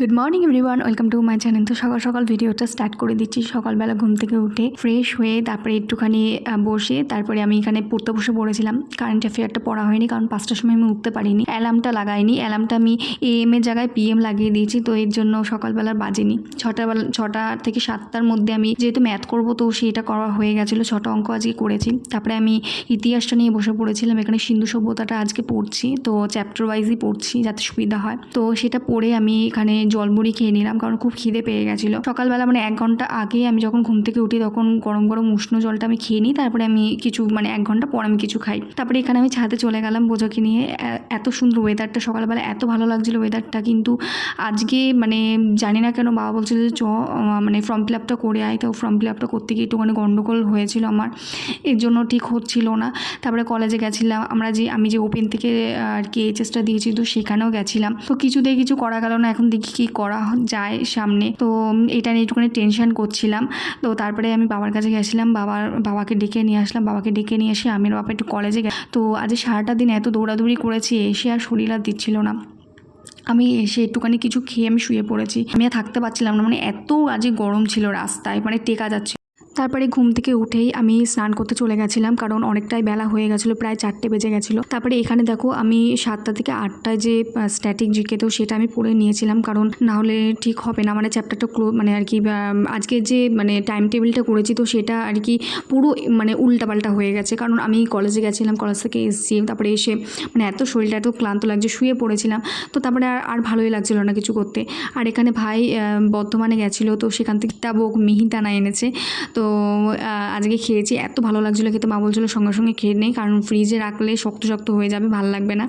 Good morning everyone welcome to my channel তো সকাল সকাল ভিডিওটা স্টার্ট করে দিচ্ছি। সকালবেলা ঘুম থেকে উঠে ফ্রেশ হয়ে তারপরে একটুখানি বসে তারপরে আমি এখানে পড়তে বসে পড়েছিলাম। কারেন্ট অ্যাফেয়ারটা পড়া হয়নি কারণ পাঁচটার সময় আমি উঠতে পারিনি। অ্যালার্মটা লাগাইনি। অ্যালার্মটা আমি এএম এর জায়গায় পিএম লাগিয়ে দিয়েছি। তো এর জন্য সকালবেলার বাজেনি। ছটা বেলা, ছটা থেকে সাতটার মধ্যে আমি যেহেতু ম্যাথ করব তো সেটা করা হয়ে গেছিল। ছটা অঙ্ক আজকে করেছি। তারপরে আমি ইতিহাসটা নিয়ে বসে পড়েছিলাম। এখানে সিন্ধু সভ্যতাটা আজকে পড়ছি। তো চ্যাপ্টার ওয়াইজই পড়ছি যাতে সুবিধা হয়। তো সেটা পড়ে আমি এখানে জলমুড়ি খেয়ে নিলাম, কারণ খুব খিদে পেয়ে গেছিল। সকালবেলা মানে এক ঘণ্টা আগে আমি যখন ঘুম থেকে উঠি তখন গরম গরম উষ্ণ জলটা আমি খেয়ে নিই, তারপরে আমি কিছু মানে এক ঘণ্টা পর আমি কিছু খাই। তারপরে এখানে আমি ছাদে চলে গেলাম বোঝাকে নিয়ে। এত সুন্দর ওয়েদারটা সকালবেলা, এত ভালো লাগছিল ওয়েদারটা কিন্তু আজকে মানে জানি না কেন বাবা বলছিল যে, চ মানে ফর্ম ফিল আপটা করে আয়। তো ফর্ম ফিল আপটা করতে গিয়ে একটুখানি গন্ডগোল হয়েছিল আমার। এর জন্য ঠিক হচ্ছিল না। তারপরে কলেজে গেছিলাম। আমরা যে, আমি যে ওপেন থেকে আর কি এইচএসটা দিয়েছি, তো সেখানেও গেছিলাম। তো কিছুতেই কিছু করা গেল না, এখন দেখি কী করা যায় সামনে। তো এটা নিয়ে একটুখানি টেনশন করছিলাম। তো তারপরে আমি বাবার কাছে গেছিলাম। বাবার, বাবাকে ডেকে নিয়ে আসলাম। বাবাকে ডেকে নিয়ে এসে আমি বাবা একটু কলেজে তো আজ সারাটা দিন এত দৌড়াদৌড়ি করেছি, এসে আর শরীর আর দিচ্ছিল না। আমি এসে একটুখানি কিছু খেয়ে আমি শুয়ে পড়েছি। আমি আর থাকতে পারছিলাম না। মানে এত আজকে গরম ছিল রাস্তায় মানে টেকা যাচ্ছে তারপরে ঘুম থেকে উঠেই আমি স্নান করতে চলে গেছিলাম, কারণ অনেকটাই বেলা হয়ে গেছিল, প্রায় চারটে বেজে গেছিল। তারপরে এখানে দেখো আমি সাতটা থেকে আটটায় যে স্ট্যাটিক জিকে তো সেটা আমি পড়ে নিয়েছিলাম, কারণ না হলে ঠিক হবে না। মানে চ্যাপ্টারটা ক্লো মানে আর কি আজকে যে মানে টাইম টেবিলটা করেছি তো সেটা আর কি পুরো মানে উল্টাপাল্টা হয়ে গেছে। কারণ আমি কলেজে গেছিলাম কলেজ থেকে এসেছি, তারপরে এসে মানে এত শরীরটা এত ক্লান্ত লাগছে, শুয়ে পড়েছিলাম। তো তারপরে আর আর ভালোই লাগছিল না কিছু করতে। আর এখানে ভাই বর্ধমানে গেছিল, তো সেখান থেকে তাবক মিহিদানা এনেছে। তো আজকে খেয়েছি, এত ভালো লাগছিল খেতে। মা বলছিলো, সঙ্গে সঙ্গে খেয়ে নেই কারণ ফ্রিজে রাখলে শক্ত শক্ত হয়ে যাবে, ভালো লাগবে না।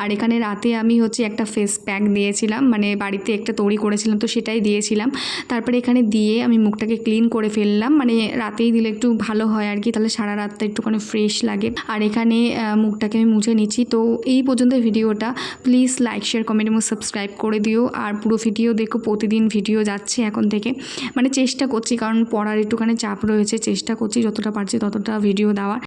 আর এখানে রাতে আমি হচ্ছে একটা ফেস প্যাক দিয়েছিলাম মানে বাড়িতে একটা তৈরি করেছিলাম, তো সেটাই দিয়েছিলাম। তারপরে এখানে দিয়ে আমি মুখটাকে ক্লিন করে ফেললাম মানে রাতেই দিলে একটু ভালো হয় আর কি, তাহলে সারা রাতটা একটুখানি ফ্রেশ লাগে। আর এখানে মুখটাকে আমি মুছে নিচ্ছি, তো এই পর্যন্ত ভিডিওটা। প্লিজ লাইক শেয়ার কমেন্ট এবং সাবস্ক্রাইব করে দিও। আর পুরো ভিডিও দেখো, প্রতিদিন ভিডিও যাচ্ছে এখন থেকে। মানে চেষ্টা করছি, কারণ পড়ার একটুখানি চাপ রয়েছে চেষ্টা করছি যতটা পারছি ততটা ভিডিও দেওয়ার।